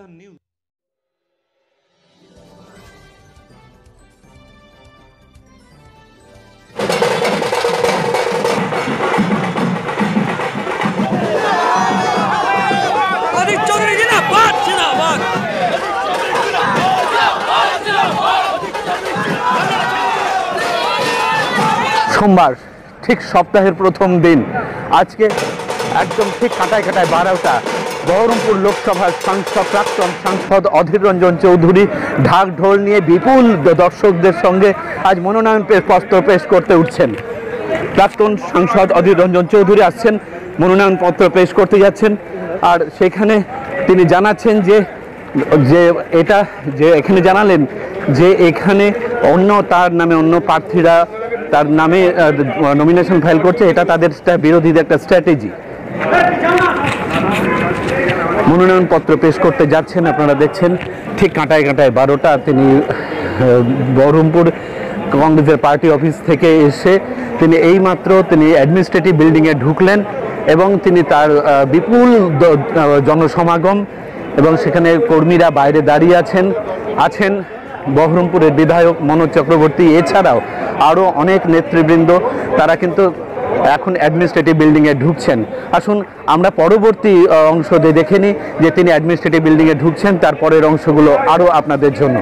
SR news সোমবার ঠিক সপ্তাহের প্রথম দিন। আজকে একদম ঠিক কাটায় কাটায় বারোটা বহরমপুর লোকসভার সাংসদ, প্রাক্তন সাংসদ অধীর রঞ্জন চৌধুরী ঢাক ঢোল নিয়ে বিপুল দর্শকদের সঙ্গে আজ মনোনয়ন পত্র পেশ করতে উঠছেন। প্রাক্তন সাংসদ অধীর রঞ্জন চৌধুরী আসছেন, মনোনয়ন পত্র পেশ করতে যাচ্ছেন। আর সেখানে তিনি জানাচ্ছেন যে যে এটা, যে এখানে জানালেন যে এখানে অন্য তার নামে অন্য প্রার্থীরা তার নামে নমিনেশন ফাইল করছে, এটা তাদের বিরোধীদের একটা স্ট্র্যাটেজি মনোনয়নপত্র পেশ করতে যাচ্ছেন, আপনারা দেখছেন ঠিক কাঁটায় কাঁটায় বারোটা, তিনি বহরমপুর কংগ্রেসের পার্টি অফিস থেকে এসে তিনি এইমাত্র তিনি অ্যাডমিনিস্ট্রেটিভ বিল্ডিংয়ে ঢুকলেন এবং তিনি তার বিপুল জনসমাগম এবং সেখানে কর্মীরা বাইরে দাঁড়িয়ে আছেন আছেন বহরমপুরের বিধায়ক মনোজ চক্রবর্তী। এছাড়াও আরও অনেক নেতৃবৃন্দ, তারা কিন্তু এখন অ্যাডমিনিস্ট্রেটিভ বিল্ডিংয়ে ঢুকছেন। আসুন, আমরা পরবর্তী অংশ দিয়ে দেখে নিই যে তিনি অ্যাডমিনিস্ট্রেটিভ বিল্ডিংয়ে ঢুকছেন তারপরের অংশগুলো আরও আপনাদের জন্য।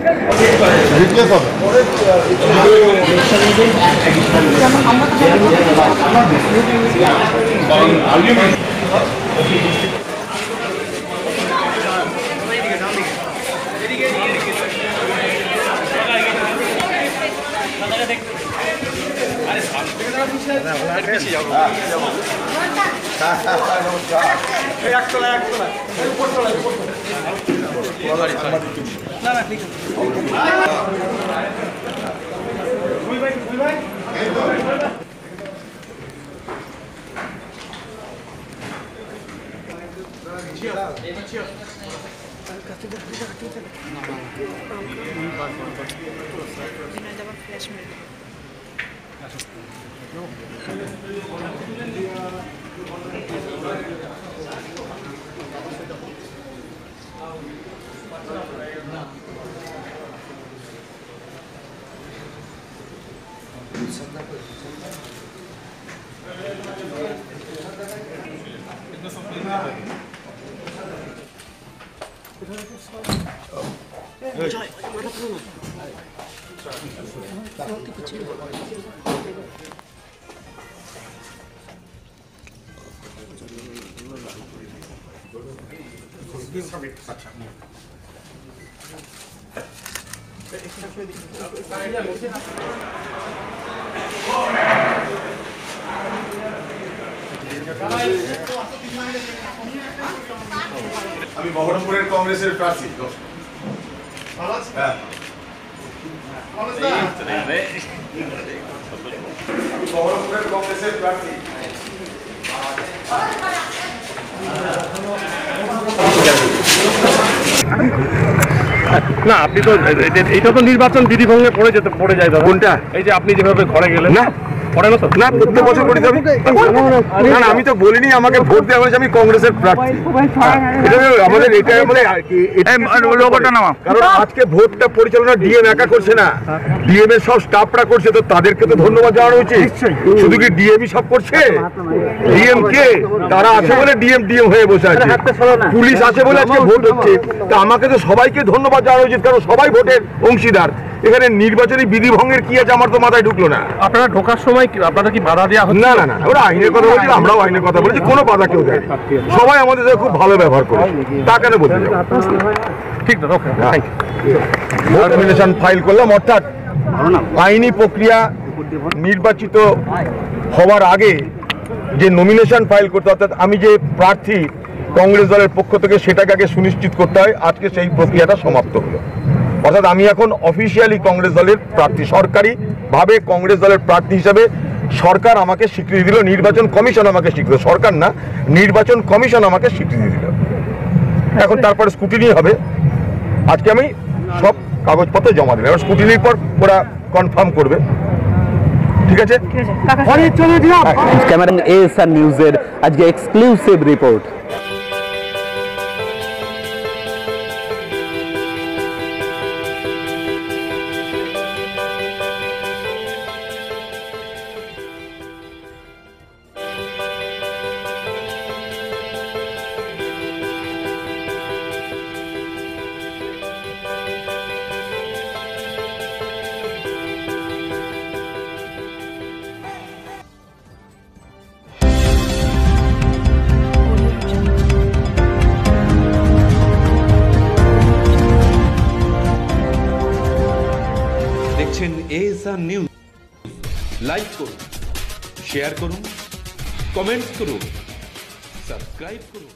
Bine, dava flashback. Enjoy. আমি বহরমপুরের কংগ্রেসের প্রার্থী হ্যাঁ। আমি বহরমপুরের কংগ্রেসের প্রার্থী না আপনি তো এটা এইটা তো নির্বাচন বিধিভঙ্গে পড়ে যেতে পড়ে যায় কোনটা? এই যে আপনি যেভাবে ঘরে গেলেন না। পড়ে না তো? না প্রত্যেক বছর করি আমি না না আমি তো বলিনি আমাকে ভোট দেওয়া হয়েছে আমি কংগ্রেসের প্রার্থী। এটা আমাদের এটা মানে। কারণ আজকে ভোটটা পরিচালনা ডিএম একা করছে না। ডিএম এর সব স্টাফরা করছে তো তাদেরকে তো ধন্যবাদ জানানো উচিত। শুধু কি ডিএমই সব করছে? ডিএম কে? তারা আছে বলে ডিএম ডিএম হয়ে বসে আছে। পুলিশ আছে বলে আজকে ভোট হচ্ছে। তা আমাকে তো সবাইকে ধন্যবাদ জানানো উচিত কারণ সবাই ভোটের অংশীদার। এখানে নির্বাচনী বিধি ভঙ্গের কি আছে আমার তো মাথায় ঢুকলো না। আপনারা ঢোকার সময় আপনারা কি বাধা দেওয়া না না না ওরা আইনের কথা বলছি আমরাও আইনের কথা বলেছি কোনো বাধা কেউ দেয় সবাই আমাদের সাথে খুব ভালো ব্যবহার করে তা কেন বলতে? ঠিক দাদা ওকে নমিনেশন ফাইল করলাম অর্থাৎ আইনি প্রক্রিয়া নির্বাচিত হওয়ার আগে যে নমিনেশন ফাইল করতে অর্থাৎ আমি যে প্রার্থী কংগ্রেস দলের পক্ষ থেকে সেটাকে আগে সুনিশ্চিত করতে হয় আজকে সেই প্রক্রিয়াটা সমাপ্ত হলো। অর্থাৎ আমি এখন অফিসিয়ালি কংগ্রেস দলের প্রার্থী সরকারি ভাবে কংগ্রেস দলের প্রার্থী হিসাবে সরকার আমাকে স্বীকৃতি দিল নির্বাচন কমিশন আমাকে স্বীকৃতি সরকার না নির্বাচন কমিশন আমাকে স্বীকৃতি দিল। এখন তারপরে স্কুটিনি হবে। আজকে আমি সব কাগজপত্র জমা দিলাম এবার স্কুটিনির পর ওরা কনফার্ম করবে। ঠিক আছে? ক্যামেরা এস আর নিউজের আজকে এক্সক্লুসিভ রিপোর্ট দেখছেন এস আর নিউজ লাইক করুন শেয়ার করুন কমেন্টস করুন সাবস্ক্রাইব করুন।